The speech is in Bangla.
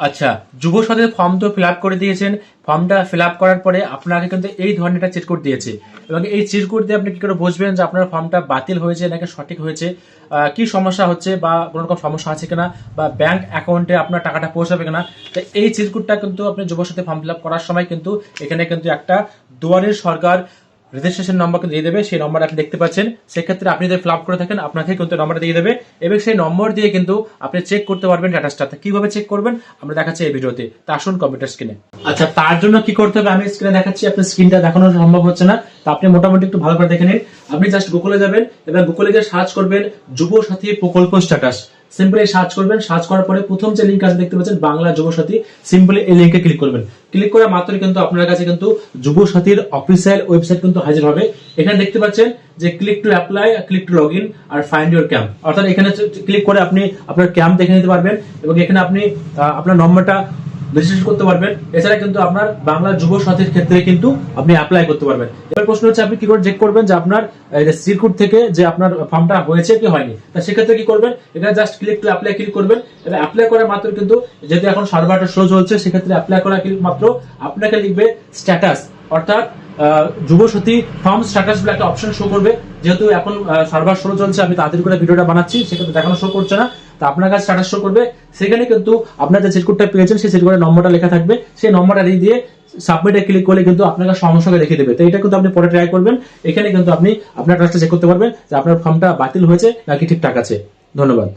আচ্ছা যুব সাথীর ফর্ম তো ফিল করে দিয়েছেন। ফর্মটা ফিল করার পরে আপনাকে কিন্তু এই ধরনের একটা চিরকুট দিয়েছে। এবং এই চিরকুট দিয়ে আপনি কি করে বুঝবেন যে আপনার ফর্মটা বাতিল হয়েছে নাকি সঠিক হয়েছে? কি সমস্যা হচ্ছে বা কোনো রকম সমস্যা আছে কিনা? বা ব্যাংক অ্যাকাউন্টে আপনার টাকাটা পৌঁছাবে কিনা? তো এই চিরকুটটা কিন্তু আপনি যুব সাথী ফর্ম ফিল করার সময় কিন্তু এখানে কিন্তু একটা দুয়ারের সরকার রেজিস্ট্রেশন নম্বরকে দিয়ে দেবে, সেই নম্বর আপনি দেখতে পাচ্ছেন। সেক্ষেত্রে আপনি যদি ফিল আপ করে থাকেন, আপনাকে কিন্তু নম্বরটা দিয়ে দেবে এবং সেই নম্বর দিয়ে কিন্তু আপনি চেক করতে পারবেন স্ট্যাটাসটা কীভাবে চেক করবেন, আমরা দেখাচ্ছি এই ভিডিওতে। তা আসুন কম্পিউটার স্ক্রিনে আচ্ছা তার জন্য কি করতে হবে? আমি স্ক্রিনে দেখাচ্ছি, আপনার স্ক্রিনটা দেখানো সম্ভব হচ্ছে না। তা আপনি মোটামুটি একটু ভালো করে দেখে নিন। আপনি জাস্ট গুগলে যাবেন এবং গুগলে গিয়ে সার্চ করবেন যুব সাথী প্রকল্প স্ট্যাটাস সিম্পলি সার্চ করবেন সার্চ করার পরে প্রথম যে লিঙ্ক আছে দেখতে পাচ্ছেন, বাংলা যুব সাথী সিম্পলি এই লিঙ্কে ক্লিক করবেন। ক্লিক করা মাত্রই কিন্তু আপনার কাছে কিন্তু যুব সাথীর অফিসিয়াল ওয়েবসাইট কিন্তু হাজির হবে। এখানে দেখতে পাচ্ছেন যে click to apply click to log in R find your camp অর্থাৎ এখানে ক্লিক করে আপনি আপনার ক্যাম্প দেখে নিতে পারবেন এবং এখানে আপনি আপনার নম্বরটা রেজিস্ট্রেশন করতে পারবেন। এছাড়া কিন্তু আপনার বাংলা যুব সাথীর ক্ষেত্রে কিন্তু আপনি অ্যাপ্লাই করতে পারবেন। এবার প্রশ্ন হচ্ছে আপনি কি করে চেক করবেন যে আপনার সিরকুট থেকে যে আপনার ফর্মটা হয়েছে কি হয়নি? তা সেক্ষেত্রে কি করবেন? এখানে just click to apply click করবেন। এটা অ্যাপ্লাই করার মাত্র কিন্তু যেহেতু এখন সার্ভারটা শো চলছে সেক্ষেত্রে অ্যাপ্লাই করা ক্লিক মাত্র আপনাকে লিখবে স্ট্যাটাস অর্থাৎ আহ, যুব সাথী ফর্ম স্ট্যাটাস বলে একটা অপশন শো করবে। যেহেতু এখন সার্ভার শো চলছে আমি তাড়াতাড়ি করে ভিডিওটা বানাচ্ছি সেক্ষেত্রে দেখানো শো করছে না। তা আপনার কাছে স্ট্যাটাস শো করবে। সেখানে কিন্তু আপনার যে কোডটা পেয়েছেন, সেই চিরকুটের নম্বরটা লেখা থাকবে। সেই নম্বরটা দিয়ে দিয়ে সাবমিটে ক্লিক করলে কিন্তু আপনাকে সমস্যাকে রেখে দেবে। তো এটা কিন্তু আপনি পরে ট্রাই করবেন। এখানে কিন্তু আপনি আপনার কাজটা চেক করতে পারবেন যে আপনার ফর্মটা বাতিল হয়েছে নাকি ঠিকঠাক আছে। ধন্যবাদ।